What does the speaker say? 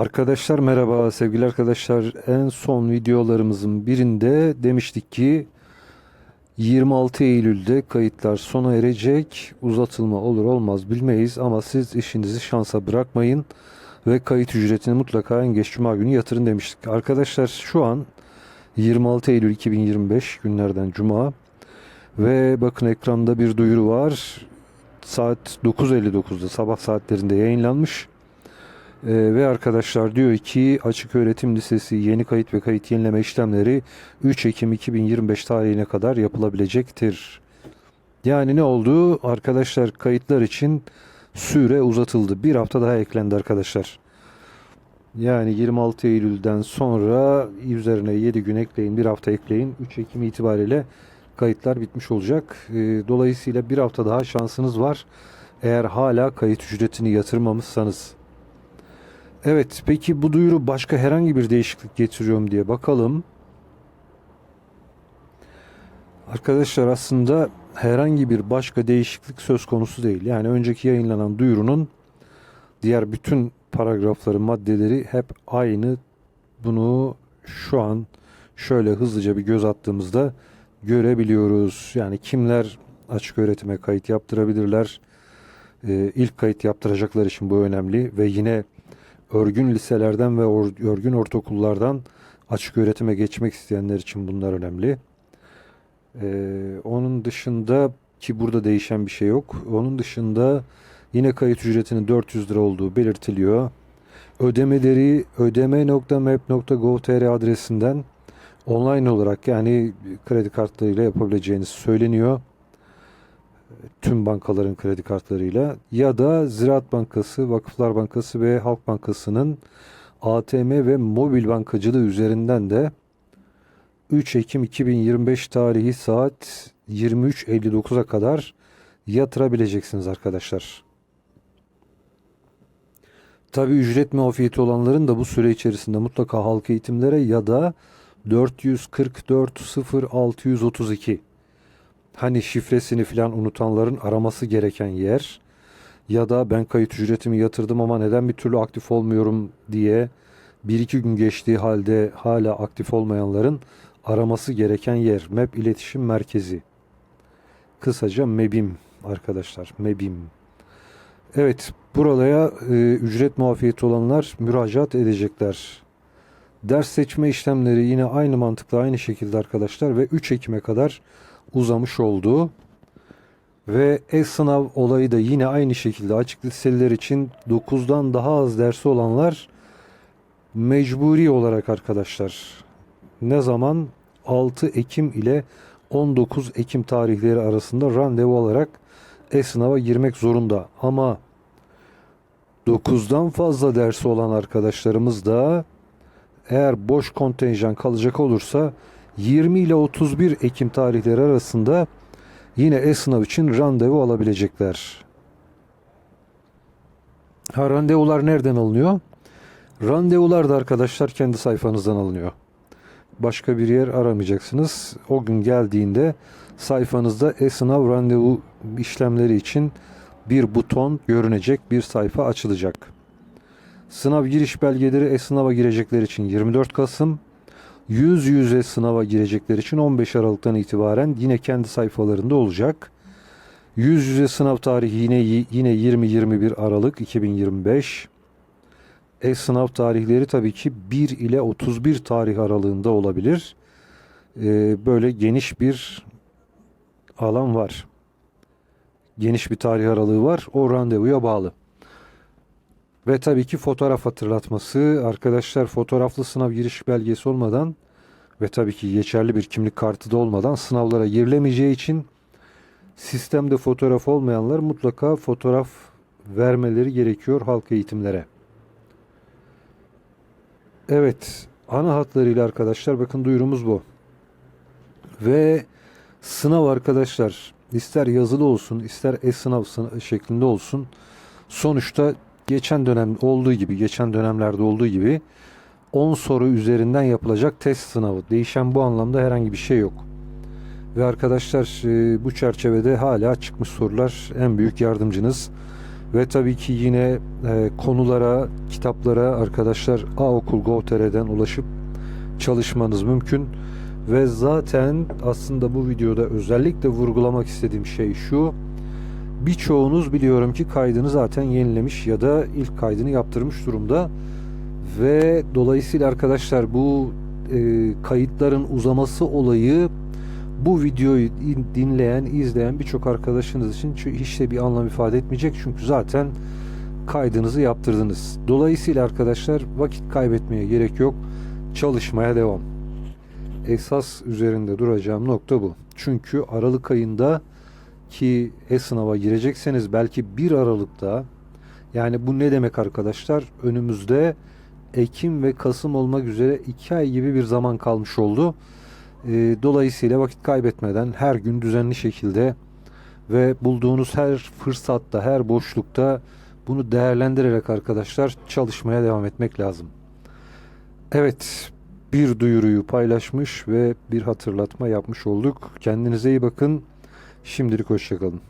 Arkadaşlar merhaba sevgili arkadaşlar en son videolarımızın birinde demiştik ki 26 Eylül'de kayıtlar sona erecek uzatılma olur olmaz bilmeyiz ama siz işinizi şansa bırakmayın ve kayıt ücretini mutlaka en geç cuma günü yatırın demiştik. Arkadaşlar şu an 26 Eylül 2025 günlerden cuma ve bakın ekranda bir duyuru var saat 9.59'da sabah saatlerinde yayınlanmış. Ee, ve arkadaşlar diyor ki Açık Öğretim Lisesi yeni kayıt ve kayıt yenileme işlemleri 3 Ekim 2025 tarihine kadar yapılabilecektir. Yani ne oldu? Arkadaşlar kayıtlar için süre uzatıldı. Bir hafta daha eklendi arkadaşlar. Yani 26 Eylül'den sonra üzerine 7 gün ekleyin, bir hafta ekleyin. 3 Ekim itibariyle kayıtlar bitmiş olacak. Ee, Dolayısıyla bir hafta daha şansınız var. Eğer hala kayıt ücretini yatırmamışsanız. Evet, peki bu duyuru başka herhangi bir değişiklik getiriyor mu diye bakalım. Arkadaşlar aslında herhangi bir başka değişiklik söz konusu değil. Yani önceki yayınlanan duyurunun diğer bütün paragrafları, maddeleri hep aynı. Bunu şu an şöyle hızlıca bir göz attığımızda görebiliyoruz. Yani kimler açık öğretime kayıt yaptırabilirler? Ee, ilk kayıt yaptıracaklar için bu önemli ve yine örgün liselerden ve örgün ortaokullardan açık öğretime geçmek isteyenler için bunlar önemli. Ee, onun dışında ki burada değişen bir şey yok. Onun dışında yine kayıt ücretinin 400 lira olduğu belirtiliyor. Ödemeleri ödeme.map.gov.tr adresinden online olarak yani kredi kartlarıyla yapabileceğiniz söyleniyor. Tüm bankaların kredi kartlarıyla ya da Ziraat Bankası, Vakıflar Bankası ve Halk Bankası'nın ATM ve mobil bankacılığı üzerinden de 3 Ekim 2025 tarihi saat 23.59'a kadar yatırabileceksiniz arkadaşlar. Tabi ücret muafiyeti olanların da bu süre içerisinde mutlaka halk eğitimlere ya da 444 0632 hani şifresini falan unutanların araması gereken yer ya da ben kayıt ücretimi yatırdım ama neden bir türlü aktif olmuyorum diye bir iki gün geçtiği halde hala aktif olmayanların araması gereken yer MEP İletişim Merkezi. Kısaca MEBİM arkadaşlar MEBİM. Evet buraya e, ücret muafiyeti olanlar müracaat edecekler. Ders seçme işlemleri yine aynı mantıkla aynı şekilde arkadaşlar ve 3 Ekim'e kadar uzamış oldu. Ve e-sınav olayı da yine aynı şekilde açık liseler için 9'dan daha az dersi olanlar mecburi olarak arkadaşlar ne zaman 6 Ekim ile 19 Ekim tarihleri arasında randevu alarak e-sınava girmek zorunda. Ama 9'dan fazla dersi olan arkadaşlarımız da eğer boş kontenjan kalacak olursa 20 ile 31 Ekim tarihleri arasında yine e-sınav için randevu alabilecekler. Ha randevular nereden alınıyor? Randevular da arkadaşlar kendi sayfanızdan alınıyor. Başka bir yer aramayacaksınız. O gün geldiğinde sayfanızda e-sınav randevu işlemleri için bir buton görünecek, bir sayfa açılacak. Sınav giriş belgeleri e-sınava girecekler için 24 Kasım, yüz yüze sınava girecekler için 15 Aralık'tan itibaren yine kendi sayfalarında olacak. Yüz yüze sınav tarihi yine yine 20-21 Aralık 2025. E-sınav tarihleri tabii ki 1 ile 31 tarih aralığında olabilir. Ee, böyle geniş bir alan var. Geniş bir tarih aralığı var. O randevuya bağlı. Ve tabii ki fotoğraf hatırlatması. Arkadaşlar fotoğraflı sınav giriş belgesi olmadan ve tabii ki geçerli bir kimlik kartı da olmadan sınavlara girilemeyeceği için sistemde fotoğraf olmayanlar mutlaka fotoğraf vermeleri gerekiyor halk eğitimlere. Evet, ana hatlarıyla arkadaşlar bakın duyurumuz bu. Ve sınav arkadaşlar ister yazılı olsun ister e-sınav şeklinde olsun sonuçta geçen dönem olduğu gibi geçen dönemlerde olduğu gibi 10 soru üzerinden yapılacak test sınavı. Değişen bu anlamda herhangi bir şey yok. Ve arkadaşlar e, bu çerçevede hala çıkmış sorular en büyük yardımcınız. Ve tabii ki yine e, konulara, kitaplara arkadaşlar aokul.gov.tr'den ulaşıp çalışmanız mümkün. Ve zaten aslında bu videoda özellikle vurgulamak istediğim şey şu. Birçoğunuz biliyorum ki kaydını zaten yenilemiş ya da ilk kaydını yaptırmış durumda. Ve dolayısıyla arkadaşlar bu e, kayıtların uzaması olayı bu videoyu in- dinleyen, izleyen birçok arkadaşınız için hiç de bir anlam ifade etmeyecek. Çünkü zaten kaydınızı yaptırdınız. Dolayısıyla arkadaşlar vakit kaybetmeye gerek yok. Çalışmaya devam. Esas üzerinde duracağım nokta bu. Çünkü Aralık ayında ki e-sınava girecekseniz belki 1 Aralık'ta yani bu ne demek arkadaşlar? Önümüzde Ekim ve Kasım olmak üzere 2 ay gibi bir zaman kalmış oldu. Ee, Dolayısıyla vakit kaybetmeden her gün düzenli şekilde ve bulduğunuz her fırsatta, her boşlukta bunu değerlendirerek arkadaşlar çalışmaya devam etmek lazım. Evet, bir duyuruyu paylaşmış ve bir hatırlatma yapmış olduk. Kendinize iyi bakın. Şimdilik hoşçakalın.